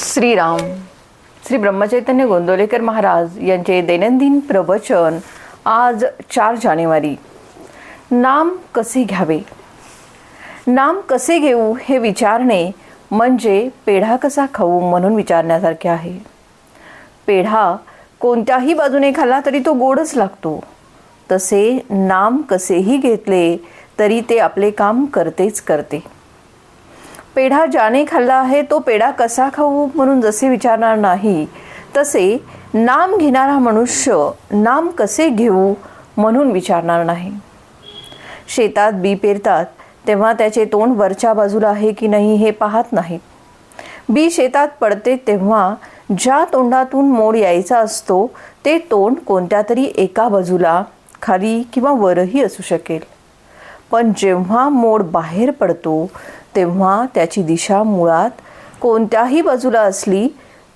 श्रीराम. श्री ब्रह्मचैतन्य गोंदवलेकर महाराज यांचे दैनंदिन प्रवचन आज चार जानेवारी. नाम कसे घ्यावे? नाम कसे घेऊ हे विचारणे म्हणजे पेढा कसा खाऊ म्हणून विचारण्यासारखे आहे. पेढा कोणत्याही बाजूने खाल्ला तरी तो गोडच लागतो. तसे नाम कसेही घेतले तरी ते आपले काम करतेच करते. पेढा ज्याने खाल्ला आहे तो पेढा कसा खाऊ म्हणून जसे विचारणार नाही तसे नाम घेणारा मनुष्य नाम कसे घेऊ म्हणून विचारणार नाही. शेतात बी पेरतात तेव्हा त्याचे तोंड वरच्या बाजूला आहे की नाही हे पाहत नाही. बी शेतात पडते तेव्हा ज्या तोंडातून मोड यायचा असतो ते तोंड कोणत्या तरी एका बाजूला खाली किंवा वरही असू शकेल. पण जेव्हा मोड बाहेर पडतो तेव्हा त्याची दिशा मुळात कोणत्याही बाजूला असली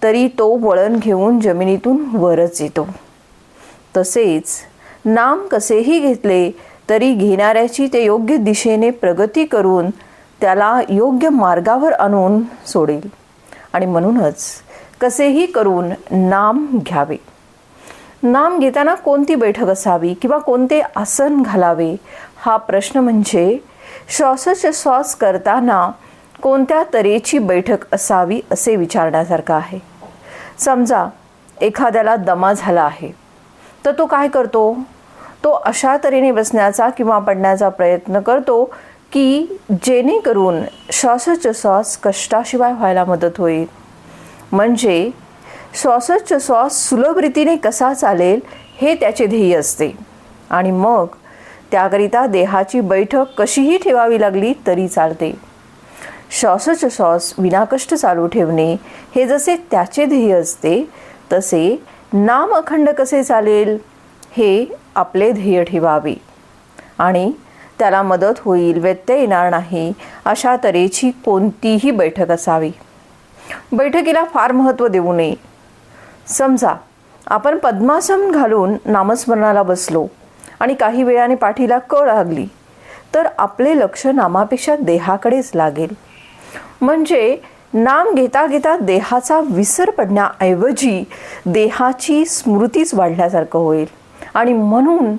तरी तो वळण घेऊन जमिनीतून वरच येतो. तसेच नाम कसेही घेतले तरी घेणाऱ्याची ते योग्य दिशेने प्रगती करून त्याला योग्य मार्गावर आणून सोडेल. आणि म्हणूनच कसेही करून नाम घ्यावे. नाम घेताना कोणती बैठक असावी किंवा कोणते आसन घालावे हा प्रश्न म्हणजे श्वासोच्छ्वास करताना कोणत्या तऱ्हेची बैठक असावी असे विचारण्यासारखं आहे. समजा एखाद्याला दमा झाला आहे तर तो काय करतो? तो अशा तऱ्हेने बसण्याचा किंवा पडण्याचा प्रयत्न करतो की जेणेकरून श्वासोच्छ्वास कष्टाशिवाय व्हायला मदत होईल. म्हणजे श्वासोच्छ्वास सुलभ रीतीने कसा चालेल हे त्याचे ध्येय असते. आणि मग त्याकरिता देहाची बैठक कशीही ठेवावी लागली तरी चालते. श्वासोच्छ्वास विनाकष्ट चालू ठेवणे हे जसे त्याचे ध्येय असते तसे नाम अखंड कसे चालेल हे आपले ध्येय ठेवावे. आणि त्याला मदत होईल व्यत्यय येणार नाही अशा तऱ्हेची कोणतीही बैठक असावी. बैठकीला फार महत्त्व देऊ नये. समजा आपण पद्मासन घालून नामस्मरणाला बसलो. आणि काही वेळाने पाठीला कळ लागली. तर आपले लक्ष नामापेक्षा देहाकडेच लागेल. म्हणजे नाम घेता घेता देहाचा विसर पडण्याऐवजी देहाची स्मृतीच वाढल्यासारखं होईल. आणि म्हणून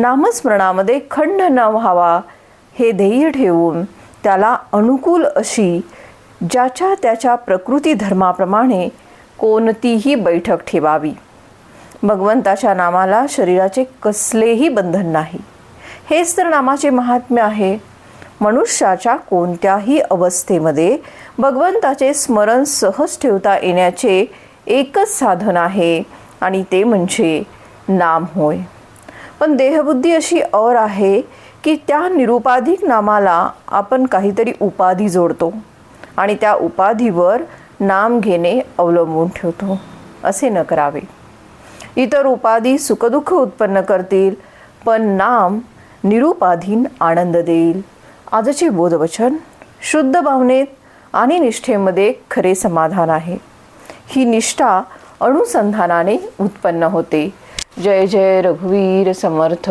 नामस्मरणामध्ये खंड न व्हावा हे ध्येय ठेवून त्याला अनुकूल अशी ज्याच्या त्याच्या प्रकृती धर्माप्रमाणे कोणतीही बैठक ठेवावी. भगवंताच्या नामाला शरीराचे कसलेही बंधन नाही. हेच तर नामाचे महात्म्य आहे. मनुष्याच्या कोणत्याही अवस्थेमध्ये भगवंताचे स्मरण सहज ठेवता येण्याचे एकच साधन आहे आणि ते म्हणजे नाम होय. पण देहबुद्धी अशी और आहे की त्या निरुपाधिक नामाला आपण काहीतरी उपाधी जोडतो आणि त्या उपाधीवर नाम घेणे अवलंबून ठेवतो. असे न करावे. इतर उपाधी सुखदुःख उत्पन्न करतील पण नाम निरुपाधीन आनंद देईल. आजचे बोधवचन शुद्ध भावनेत आणि निष्ठेमध्ये खरे समाधान आहे. ही निष्ठा अनुसंधानाने उत्पन्न होते. जय जय रघुवीर समर्थ.